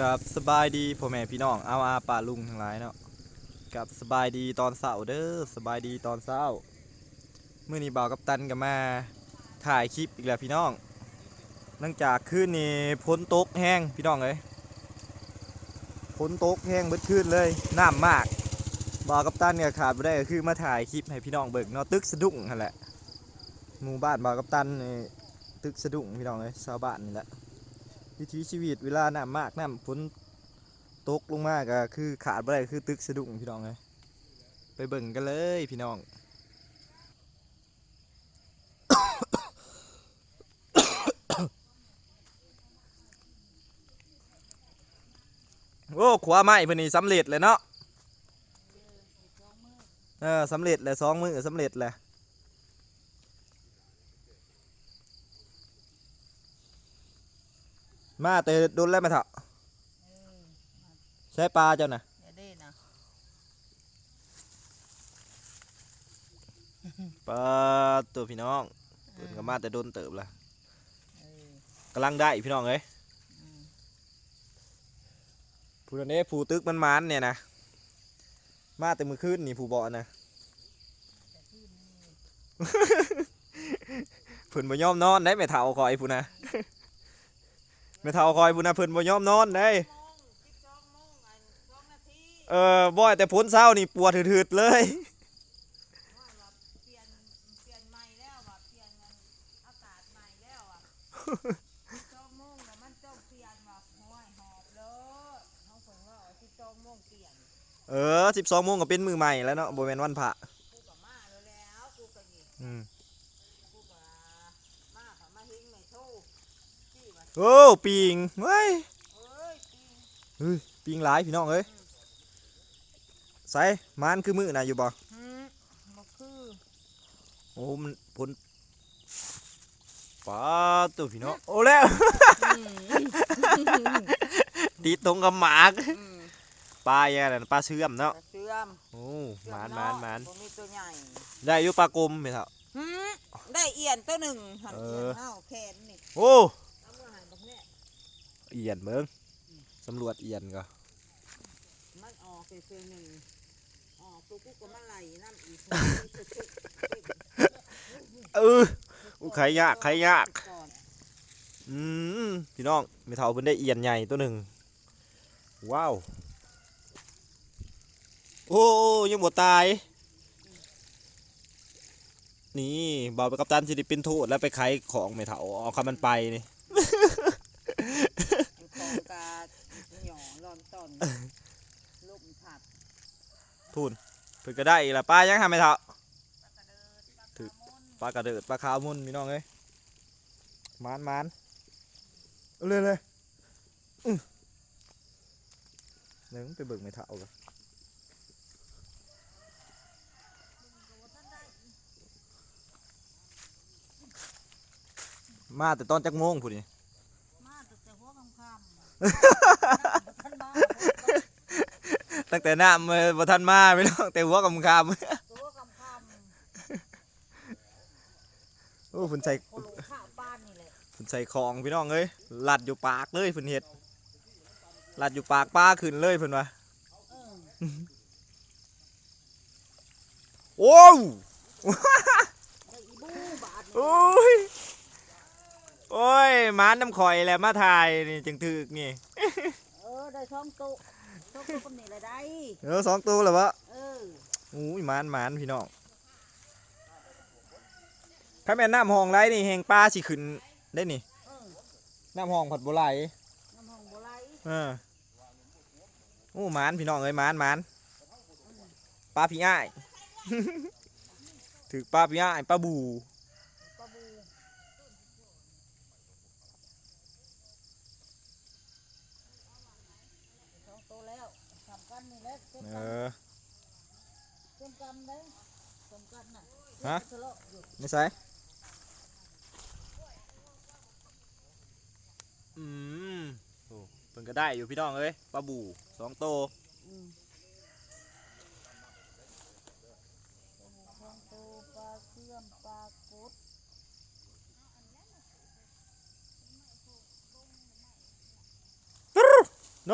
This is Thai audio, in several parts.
กับสบายดีพ่อแม่พี่น้องเอาอาป่าลุงทั้งหลายเนาะกับสบายดีตอนเสาร์เด้อสบายดีตอนเช้ามื่อนี้บ่าวกับตันกับมาถ่ายคลิปอีกแล้วพี่น้องเนื่องจากคืนนี้พ้นตกแห้งพี่น้องเลยพ้นตกแห้งเบิดคืนเลยน้ำมากบ่าวกับตันเนี่ยขาดไม่ได้ก็คือมาถ่ายคลิปให้พี่น้องเบิกเนาะตึกสะดุ้งนั่นแหละหมู่บ้านบ่าวกับตันนี่ตึกสะดุ้งพี่น้องเลยชาวบ้านนี่แหละ วิถีชีวิตเวลาน้ำมากน้ำฝนตกลงมากก็คือขาดบ่ได้คือตึกสะดุ้งพี่น้องเลยไปเบิ่งกันเลยพี่น้องโอ้ขวาไม้เพิ่นนี่สำเร็จเลยเนาะเออสำเร็จเลยสองมือสำเร็จเลย มาแต่โดนแล้วไหมาเถอะใช้ปลาเจ้าน่ะอย่าได้นะปลาตัวพี่น้องเพิ่นก็มาแต่โดนเติบละเออกำลังได้พี่น้องเอ้ยอืมผู้นั้นเอ้ผู้ตึกมันมันเนี่ยนะมาแต่มือคืนนี่ผู้บ่อนะเพิ่นบ่ยอมนอนได้แม่เฒ่าคอยผู้นะ แม่เฒ่าคอยผู้นะเพิ่นบ่ยอมนอนได้สิบสองโมงอันสองนาทีเออบ่อยแต่พ้นเช้านี่ปวดถืดๆเลยว่าว่าเปลี่ยนเปลี่ยนใหม่แล้วว่าเปลี่ยนมันอากาศใหม่แล้วอะสองโมงแล้วมันต้องเปลี่ยนว่าห้อยหอบเลยเขาคงว่าสิบสองโมงเปลี่ยนเออ12โมงก็เป็นมือใหม่แล้วเนาะบ่แม่นวันพระกูก็มาแล้วแล้วกูก็หยิบอืม กูก็มาค่ะมาเฮงไม่โทษที่ว่า โอ้ปิงเฮ้ยเอ้ยจริงเฮ้ยปิงหลายพี่น้องเอ้ยใส่มานคือมือน่ะอยู่บ่หืมบ่คือโอ้มันพ้นปลาตัวพี่น้องโอ้แล้วอืมตีตรงกับหมากอืมปลาอย่างนั้นปลาเชื่อมเนาะกระเชื่อมโอ้หมานหมานหมานบ่มีตัวใหญ่ได้อยู่ปลากลมไหมครับหืมได้เอียนตัวหนึ่งหันเอเอียอนเอ้าแขนนี่โอ้ เอามือหันตรงนี้ เอียนเบิ้งสำรวจเอียนก็มันออกเซลหนึ่งออกตัวกูก็มาไหลน้ำอีกเอออู้ไข่ยากไข่ยากก่อนอืมพี่น้องไม่เท่าเพิ่นได้เอียนใหญ่ตัวหนึ่งว้าวโอ้ยังบ่ตาย นี่บ่าวไปกับตันสิได้เป็นโทษแล้วไปขายของไม่เท่าเอาคำมันไปนี่อยู่ของ กาหย่อรอนตอนลูกผัดพูนเพิ่นก็ได้อีกละปลายังทำไม่เท่าถือปลากระเดิดปลาขาวมุนพี่น้องเอ้ยมานมานเอาเลยเลยอื้อไปเบิกไม่เท่ากันมาแต่ตอนจักโมงพูดนี่ ตั้งแต่หน้ามาบ่ทันมาพี่น้องแต่หัวกำคำตัวคำคโอ้เพิ่นใส่ำคนข้าวบ้านนี่แหละเพิ่นใส่ของพี่น้องเอ้ยลัดอยู่ปากเลยเพิ่นเฮ็ดลัดอยู่ปากปลาขึ้นเลยเพิ่นว่าเออโอ้ว ได้อีบูบาทนี่โอ้ย โอ้ยหมานน้ำข่อยแหละมาถ่ายนี่จึงถึกนี่ เออได้ช่องโตะช่องโตะคนนี้เลยได้ เออสองตัวแล้ววะเออโอ้ยหมานหมานพี่น้องถ้าแม่นน้ำห้องไรนี่แหงปลาสิขึ้นได้นี่เออน้ำห้องผัดบัวไหลน้ำหองบัวไหลเออโอ้หมานพี่น้องเอ้ยหมานหมานปลาพี่อ้ายถึกปลาพี่อ้ายปลาบู ปลาบูช่องโตแล้วทำกันนี่แหละ เต็มเอกันอเต็มกันเลยเต็มกันน่ะฮะไม่ใช่อืมโอ้เพิ่นก็ได้อยู่พี่น้องเอ้ยปลาบูสองโตวอืมช่องโตปลาเสื่อมปลากดโน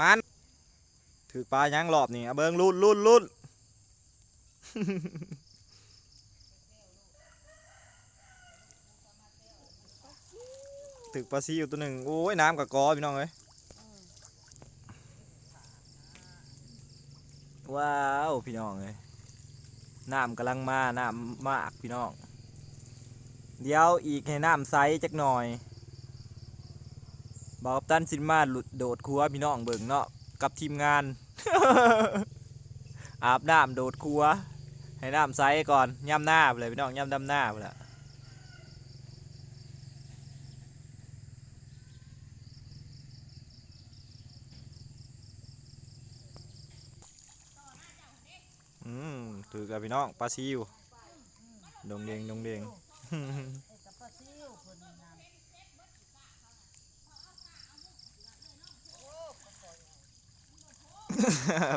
มันถือปลายังรอบนี่เอาเบิงลุ่นลุ่นลุ่นถึกปลาซิวตัวหนึ่งโอ้ยน้ำกับกอพี่น้องเอ้ยว้าวพี่น้องเอ้ยน้ำกำลังมาน้ำมากพี่น้อง เดี๋ยวอีกให้น้ำใสจักหน่อย บอกกับตันสินมาหลุดโดดครัวพี่น้องเบิ่งเนาะกับทีมงาน อาบน้ำโดดครัว ให้น้ำใสก่อนย่ำหน้าไปเลยพี่น้องย่ำดำหน้าไปละอืมถือกับพี่น้องปลาซิวดงเดงดงเดง ไอ้กับปลาซิวเพิ่นนั่น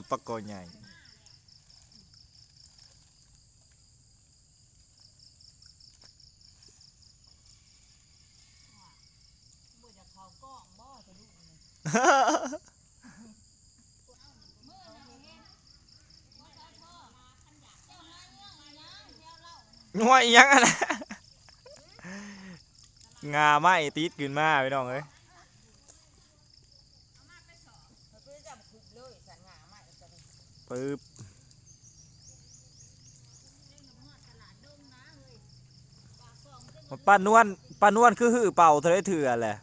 ปลากอใหญ่ากล้องบ่จะดูนี่ง่วยอีหยังอะนะงาไม้ติดขึ้นมาพี่น้องเอ้ย มันคือจับคุบเลยสันหามาจะได้ ปึ๊บมาป้านวลป้านวลคือหือเป่าเธอได้เถื่อแหละ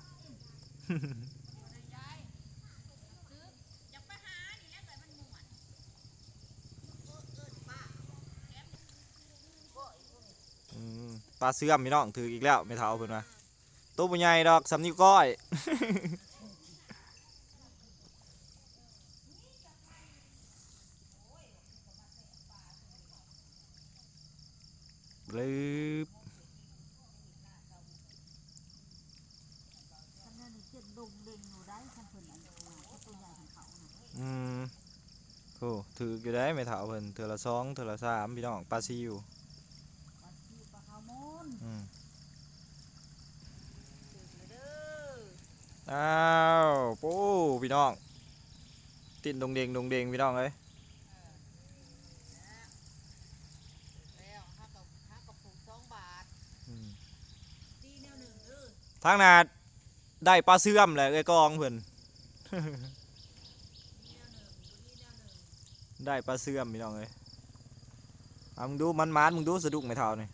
อืมปลาเสื่อมพี่น้องถืออีกแล้วไม่เท่าเพิ่นว่าตัวบุใหญ่ดอกสำนิ้วก้อย บลืบ ท่านนั่นนี่เจ็ดดงเด้งอยู่ได้ท่านเพิ่นอันนี้นะเขาตัวใหญ่ของเขา น่ะอืมโอ้ถืออยู่ได้ไม่เท่าเพิ่นเถือละสองเถือละสามพี่น้องปลาซิวปลาซิวปลาขาวมนอืมเด้ออ้าวปูพี่น้องตินดงเดงดงเดงพี่น้องเอ้ย แล้วห้ากับห้ากับผูกสองบาท อืม ตีแนวหนึ่งเออ ทางนาได้ปลาเสื่อมแหละไอ้กองเพิ่นแนได้ปลาเสื่อมพี่น้องเอ้ยเอามึงดูมันมันมึงดูสะดุ้งไม่เท่านี่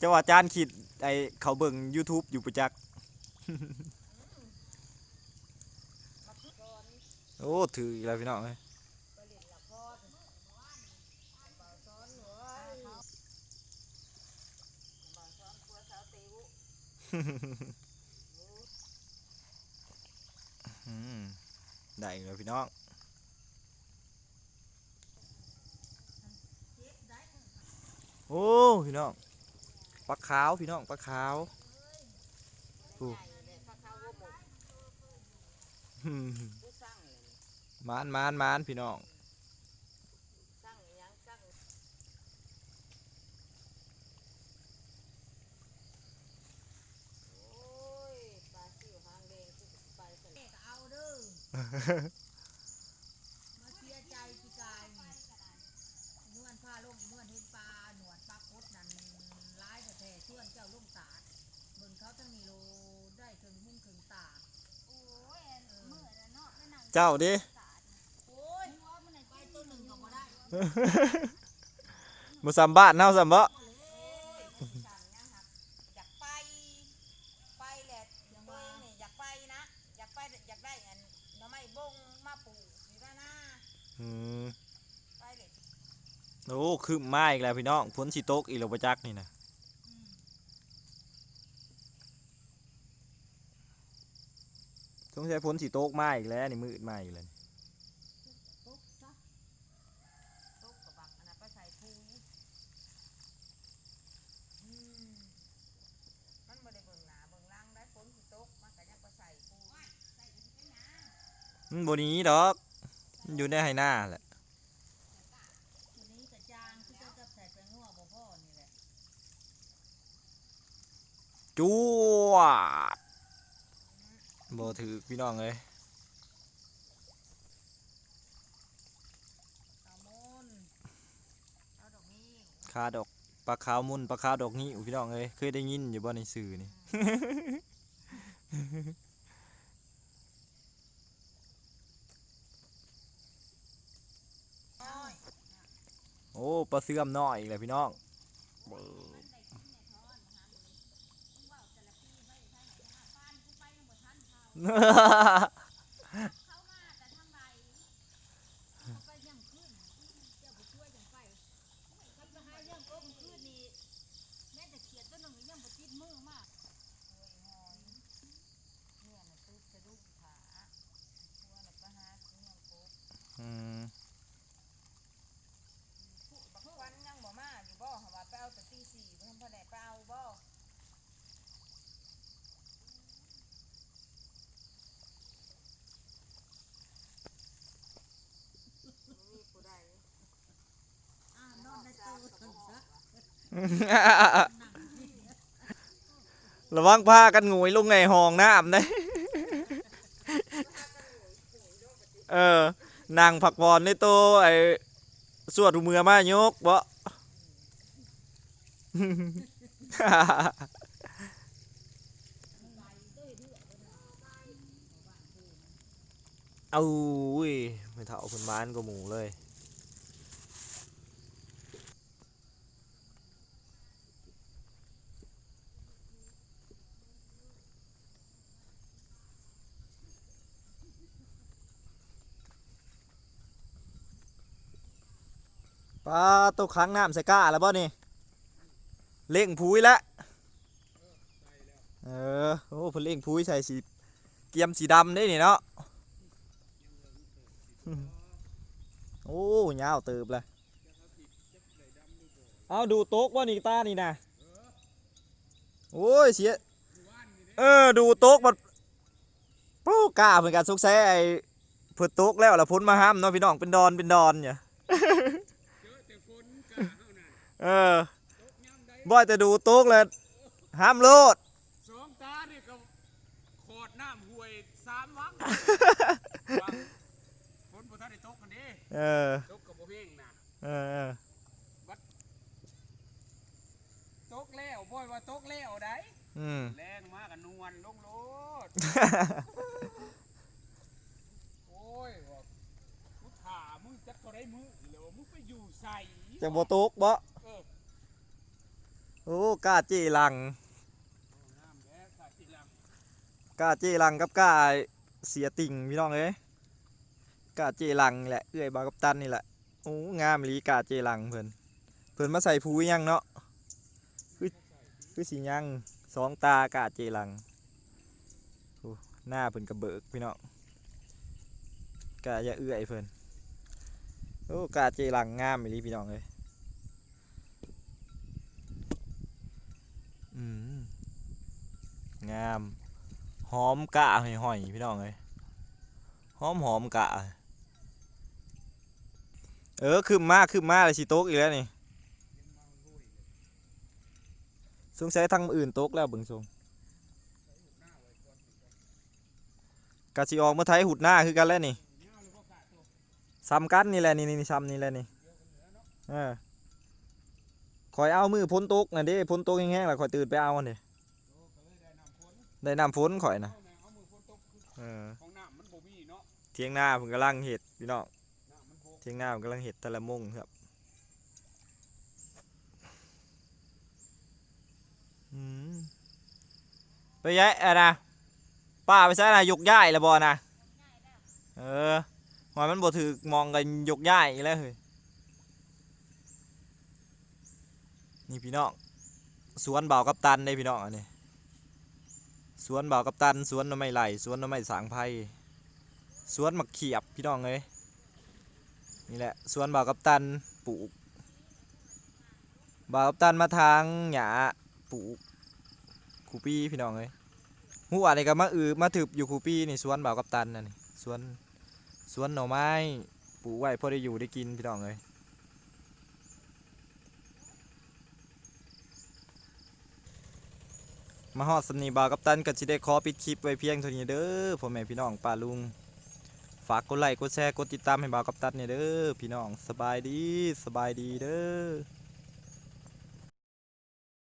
จะว่าจานขีดไอเขาเบิ่ง YouTube อยู่ประจัก โอ้ ถืออีกแล้วพี่น้องเอ้ย ไปเล่นละครบ่าวซ้อนหัวบ่าวซ้อนกลัวสาวติว อืม ได้อีกแล้วพี่น้องโอ้พี่น้องปลาขาวพี่น้องปลาขาวใหญ่เลยข้าวว่าหมดอืมผู้สร้างเลยมานมานมานพี่น้อง สร้างอิหยังสร้างโอ้ยปลาซิวหางแดงที่ไปสนก็เอาเด้อ มาเสียใจพี่กายนี่นวลผ้าลงนวลเห็นปลาหนวดปลาคดนั่นร้ายแท้ๆชวนเจ้าลงตาดเบิ่งเขาทั้งนี้โลได้ถึงมุ่งถึงตาโอ้ยเมื่อแล้วเนาะไม่นั่งเจ้าดิ โอ้ยไปตัวหนึ่งก็บ่ได้ มาสัมบ้านเฮาสัมบ่เลยจังนะฮะอยากไป ไปแหละตัวเองเนี่ยอยากไปนะ อยากไปอยากได้อันหน่อไม้บงมาปลูกอยู่ด้านหน้า อืม ไปเลย โอ้คืบมาอีกแล้วพี่น้องพ้นสิตกอีกแล้วประจักษ์นี่นะสงสัยพ้นสิตกมาอีกแล้วนี่มืดมาอีกแล้วนี่ตุ๊กซะตุ๊กกับบักอันนั้นไปใส่ถุงอืมมันบ่ได้เบิ่งหน้าเบิ่งหลังได้ฝนสิตกมันก็ยังไปใส่ถุงมันบนี้ดอกมันอยู่ในไหหน้าแหละ ตัวนี้กระจางที่จะจับใส่ไปงัวบ่พ่อนี่แหละ จวดบ่ถือพี่น้องเอ้ยเอามุนเอาดอกนี้คาดอกปลาขาวมุนปลาขาวดอกนี้พี่น้องเอ้ยเคยได้ยินอยู่บ่ในสื่อนี่น้อยโอ้ปลาเสื่อมน้อยอีกแล้วพี่น้องเบิ่ง ハハハハ! ระวังพากันงวยลงไงห้องน้ำเด้เออนางผักบอลในโตไอ้สวดหูมือมายกบ่เอาอุ้ยไม่เท่าคนบ้านก็หมูเลย ปลาตัวค้างน้ำใส่ก้าแล้วบ่นี่เล่งพุ้ยแล้วเออโอ้เพิ่นเล่งพุ้ยใส่สีเกียมสีดำได้นี่เนาะโอ้ยาวเติบเลยเอาดูโต๊ะว่านี่ตานี่นะโอ้ยเสียเออดูโต๊ะมันโอ้กล้าเหมือนกันสุกแซ่ไอ้เพื่อโต๊ะแล้วละพ้นมาห้ามเนาะพี่น้องเป็นดอนเป็นดอนเนี่ย เออบ่อยแต่ดูโต๊กเลยห้ามโลดสองตาเนี่ยก็โคดน้ำห่วยสามวังวังฝนบ่ทันได้ตกกันเด้เออตกกับบ่เพ่งนะเออเออตกแล้วบ่อยว่าตกแล้วได้อืมแรงมากกันนวลลงโลดโอ้ยบอกกูถามมึงจักเท่าไรมือเหลือมึงไปอยู่ใส่จังบ่โต๊กบ่เออ โอ้กาเจลังน้ำแล้ขาดทีหลังกาเจลังกับกาเสียติ่งพี่น้องเอ้ยกาเจลังแหละเอื้อยบากับตันนี่แหละโอ้งามลีกาเจลังเพิ่นเพิ่นมาใส่ผูยยังเนาะคือคือสียังสองตากาเจลังโอ้หน้าเพิ่นกระเบิกพี่น้องกาอย่าเอื้อยเพิ่นโอ้กาเจลังงามลีพี่น้องเอ้ยอืม งามหอมกะหอยๆพี่น้องเอ้ยหอมหอมกะ เออคืมมากคืมมากเลยสิโต๊กอีกแล้วนี่สงสัยทางอื่นโต๊กแล้วเบิ่งทรงกะสิออกมาไทยหุดหน้าคือกันแล้วนี่ซ้ำกันนี่แหละนี่นี่ซ้ำนี่แหละนี่เออ คอยเอามือพ้นโต๊กน่ะเด้พ้นโต๊กแห้งๆแล้วคอยตื่นไปเอาอันนี้ได้น้ำฝนข่อยนะเอาแม่เอามือฝนตกคือเออของน้ำมันบ่มีเนาะเทียงหน้าผมกำลังเห็ดพี่น้องน้ำมันบกเทียงหน้าผมกำลังเห็ดตะละมงครับอืมไปย้ายอะนะป้าไปใช้นะยกย้ายละบอนะเออหอยมันบ่ถือมองกันยกย้ายอีกแล้วเฮ้ย นี่พี่น้องสวนเบากับตันได้พี่น้องอันนี้สวนเบากับตันสวนน้ำไม้ไหลสวนน้ำไม้สางไผ่สวนมะเขียบพี่น้องเลยนี่แหละสวนเบากับตันปลูกเบากับตันมาทางหญ้าปลูกคูปี้พี่น้องเลยหัวอะไรก็มาอือมาถึบอยู่คูปี้นี่สวนเบากับตันน่ะนี่สวนสวนหน่อไม้ปลูกไว้พอได้อยู่ได้กินพี่น้องเลย มาฮอดสำนีบากับตันก็สิได้ขอปิดคลิปไว้เพียงเท่านี้เด้อพ่อแม่พี่น้องป้าลุง ฝากกดไลค์กดแชร์กดติดตามให้บากับตันเนี่ยเด้อพี่น้องสบายดีสบายดีเด้อ